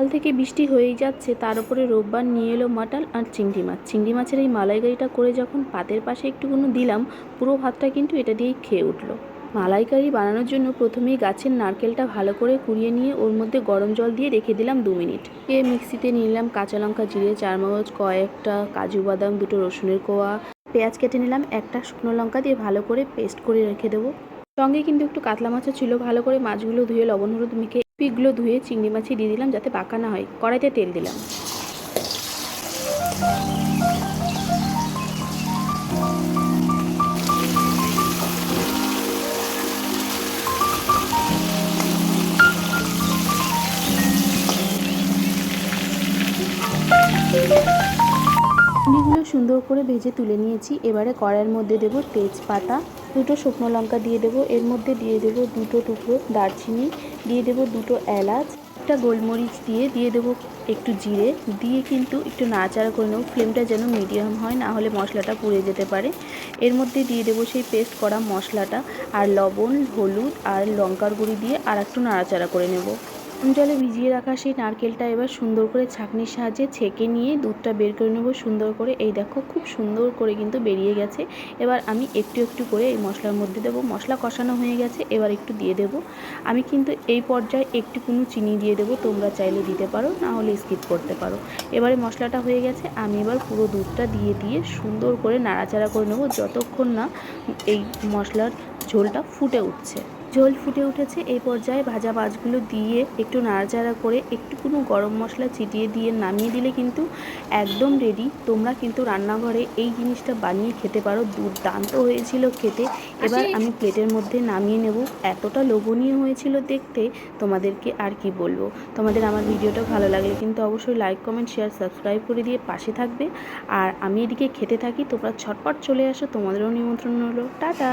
কাল থেকে বৃষ্টি হয়েই যাচ্ছে, তার উপরে রোববার নিয়ে এলো মাটন আর চিংড়ি মাছ। চিংড়ি মাছের এই মালাইকারিটা করে যখন পাতের পাশে একটুকুনো দিলাম, পুরো ভাতটা কিন্তু এটা দিয়েই খেয়ে উঠল। মালাইকারি বানানোর জন্য প্রথমেই গাছের নারকেলটা ভালো করে কুড়িয়ে নিয়ে ওর মধ্যে গরম জল দিয়ে রেখে দিলাম দু মিনিট। এ মিক্সিতে নিলাম কাঁচা লঙ্কা জিরে, চারমগজ, কয়েকটা কাজু বাদাম, দুটো রসুনের কোয়া। পেঁয়াজ কেটে নিলাম, একটা শুকনো লঙ্কা দিয়ে ভালো করে পেস্ট করে রেখে দেবো। সঙ্গে কিন্তু একটু কাতলা মাছও ছিল, ভালো করে মাছগুলো ধুয়ে লবণ, হলুদ মেখে পিগুলো ধুয়ে চিংড়ি মাছে দিয়ে দিলাম যাতে পাকা না হয়। কড়াইতে তেল দিলাম। সুন্দর করে ভেজে তুলে নিয়েছি। এবারে কড়াইয়ের মধ্যে দেবো তেজপাতা। দুটো শুকনো লঙ্কা দিয়ে দেবো, এর মধ্যে দিয়ে দেবো দুটো টুকরো দারচিনি, দিয়ে দেবো দুটো এলাচ, একটা গোলমরিচ দিয়ে দিয়ে দেবো একটু জিরে, দিয়ে কিন্তু একটু নাড়াচাড়া করে নেব, ফ্লেমটা যেন মিডিয়াম হয়, না হলে মশলাটা পুড়ে যেতে পারে। এর মধ্যে দিয়ে দেবো সেই পেস্ট করা মশলাটা, আর লবণ, হলুদ আর লঙ্কার গুঁড়ি দিয়ে আর একটু নাড়াচাড়া করে নেব। জলে ভিজিয়ে রাখা সেই নারকেলটা এবার সুন্দর করে ছাঁকনির সাহায্যে ছেঁকে নিয়ে দুধটা বের করে নেব সুন্দর করে। এই দেখো খুব সুন্দর করে কিন্তু বেরিয়ে গেছে। এবার আমি একটু একটু করে এই মশলার মধ্যে দেবো। মশলা কষানো হয়ে গেছে, এবার একটু দিয়ে দেবো। আমি কিন্তু এই পর্যায়ে একটু কোনো চিনি দিয়ে দেবো, তোমরা চাইলে দিতে পারো, না হলে স্কিপ করতে পারো। এবারে মশলাটা হয়ে গেছে, আমি এবার পুরো দুধটা দিয়ে দিয়ে সুন্দর করে নাড়াচাড়া করে নেব, যতক্ষণ না এই মশলার ঝোলটা ফুটে উঠছে। ঝোল ফুটে উঠেছে। এই পর্যায়ে ভাজা মাছগুলো দিয়ে একটু নাড়াচাড়া করে একটু কোনো গরম মশলা ছিটিয়ে দিয়ে নামিয়ে দিলে কিন্তু একদম রেডি তোমরা কিন্তু রান্নাঘরে এই জিনিসটা বানিয়ে খেতে পারো। দুর্দান্ত হয়েছিল খেতে। এবার আমি প্লেটের মধ্যে নামিয়ে নেব। এতটা লোভনীয় হয়েছিল দেখতে। তোমাদেরকে আর কি বলব? তোমাদের আমার ভিডিওটা ভালো লাগলে কিন্তু অবশ্যই লাইক কমেন্ট শেয়ার সাবস্ক্রাইব করে দিয়ে পাশে থাকবে। আর আমি এদিকে খেতে থাকি। তোমরা ছটপট চলে আসো। তোমাদেরও নিমন্ত্রণ হলো। টাটা!